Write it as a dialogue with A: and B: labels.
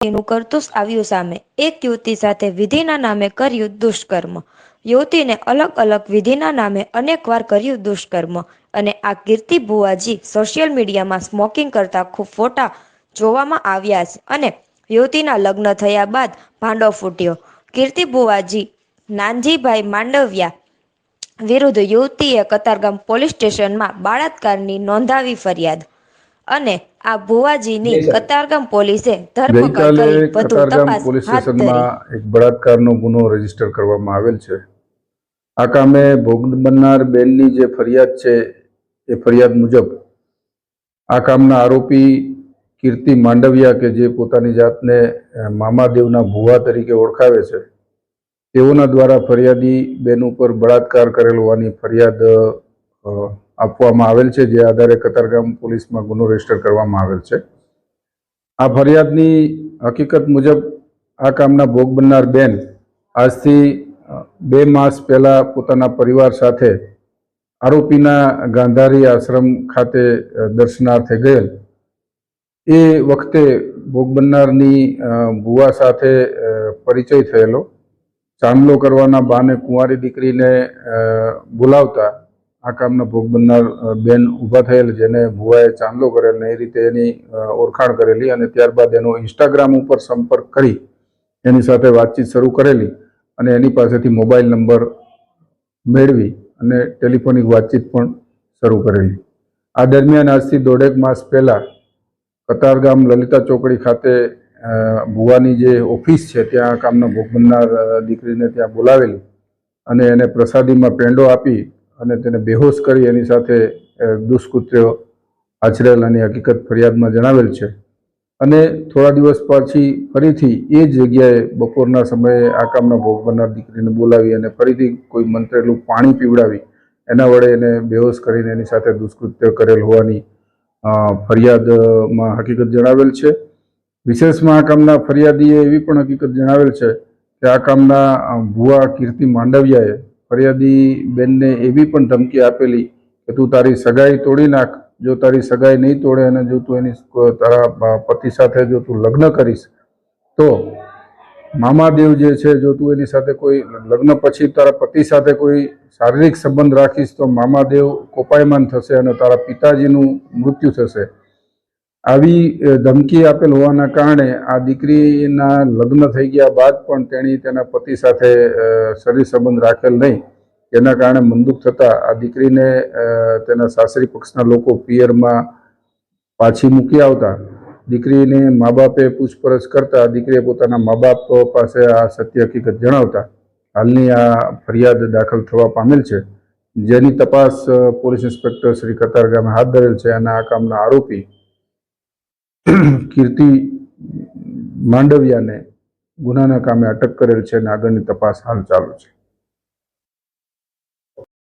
A: નું કરતું આવ્યું સામે. એક યુવતી સાથે વિધિના નામે કર્યું દુષ્કર્મ. યુવતીને અલગ અલગ વિધિના નામે અનેકવાર કર્યું દુષ્કર્મ. અને આ કીર્તિ ભુવાજી સોશિયલ મીડિયામાં સ્મોકિંગ કરતા ખૂબ ફોટા જોવામાં આવ્યા છે અને યુવતીના લગ્ન થયા બાદ ભાંડો ફૂટ્યો. કીર્તિ ભુવાજી, નાનજીભાઈ માંડવિયા વિરુદ્ધ યુવતીએ કતારગામ પોલીસ સ્ટેશનમાં બળાત્કારની નોંધાવી ફરિયાદ. અને આ ભુવાજીની કતારગામ પોલીસે ધરપકડ કરી વધુ તપાસ
B: પોલીસ સ્ટેશનમાં એક બળાત્કારનો ગુનો રજિસ્ટર કરવામાં આવેલ છે. આ કામે ભોગ બનનાર બેનની જે ફરિયાદ છે એ ફરિયાદ મુજબ આ કામના આરોપી કીર્તિ માંડવિયા કે જે પોતાની જાતને મામાદેવના ભુવા તરીકે ઓળખાવે છે તેઓના દ્વારા ફરિયાદી બેન ઉપર બળાત્કાર કરેલ હોવાની ફરિયાદ આપવામાં આવેલ છે, જે આધારે કતારગામ પોલીસમાં ગુનો રજિસ્ટર કરવામાં આવેલ છે. આ ફરિયાદની હકીકત મુજબ આ કામના ભોગ બનનાર બેન આજથી બે માસ પહેલાં પોતાના પરિવાર સાથે આરોપીના ગાંધારી આશ્રમ ખાતે દર્શનાર્થે ગયેલ. એ વખતે ભોગ બનનારની ભુવા સાથે પરિચય થયેલો. ચાંદલો કરવાના બાને કુંવારી દીકરીને બોલાવતા આ કામના ભોગ બનનાર બેન ઊભા થયેલ જેને ભુવાએ ચાંદલો કરેલ એ રીતે એની ઓળખાણ કરેલી અને ત્યારબાદ એનો ઇન્સ્ટાગ્રામ ઉપર સંપર્ક કરી એની સાથે વાતચીત શરૂ કરેલી અને એની પાસેથી મોબાઈલ નંબર મેળવી અને ટેલિફોનિક વાતચીત પણ શરૂ કરેલી. આ દરમિયાન આજથી દોઢેક માસ પહેલાં કતારગામ લલિતા ચોકડી ખાતે ભુવાની જે ઓફિસ છે ત્યાં કામના ભોગ બનનાર દીકરીને ત્યાં બોલાવેલી અને એને પ્રસાદીમાં પેંડો આપી અને તેને બેહોશ કરી એની સાથે દુષ્કૃત્યો આચરેલાની હકીકત ફરિયાદમાં જણાવેલ છે. અને થોડા દિવસ પછી ફરીથી એ જ જગ્યાએ બપોરના સમયે આ કામના ભોગ બનનાર દીકરીને બોલાવી અને ફરીથી કોઈ મંત્રેલું પાણી પીવડાવી. એના વડે એને બેહોશ કરીને એની સાથે દુષ્કૃત્ય કરેલ હોવાની ફરિયાદમાં હકીકત જણાવેલ છે. વિશેષમાં આ કામના ફરિયાદીએ એવી પણ હકીકત જણાવેલ છે કે આ કામના ભુવા કીર્તિ માંડવિયાએ ફરિયાદી બેનને એવી પણ ધમકી આપેલી કે તું તારી સગાઈ તોડી નાખ. જો તારી સગાઈ નહીં તોડે અને જો તું એની તારા પતિ સાથે જો તું લગ્ન કરીશ, તો મામાદેવ જે છે, જો તું એની સાથે કોઈ લગ્ન પછી તારા પતિ સાથે કોઈ શારીરિક સંબંધ રાખીશ, તો મામાદેવ કોપાયમાન થશે અને તારા પિતાજીનું મૃત્યુ થશે. આવી ધમકી આપેલ હોવાના કારણે આ દીકરીના લગ્ન થઈ ગયા બાદ પણ તેણી તેના પતિ સાથે શરીર સંબંધ રાખેલ નહીં. તેના કારણે મંદુક થતાં આ દીકરીને તેના સાસરી પક્ષના લોકો પિયરમાં પાછી મૂકી આવતા. દીકરીને મા બાપે પૂછપરછ કરતા દીકરીએ પોતાના મા બાપ પાસે આ સત્ય હકીકત જણાવતા. હાલની આ ફરિયાદ દાખલ થવા પામેલ છે. જેની તપાસ પોલીસ ઇન્સ્પેક્ટર શ્રી કતાર ગામે હાથ ધરેલ છે અને આ કામના આરોપી કીર્તિ માંડવિયાને ગુનાના કામે અટક કરેલ છે અને આગળની તપાસ હાલ ચાલુ છે.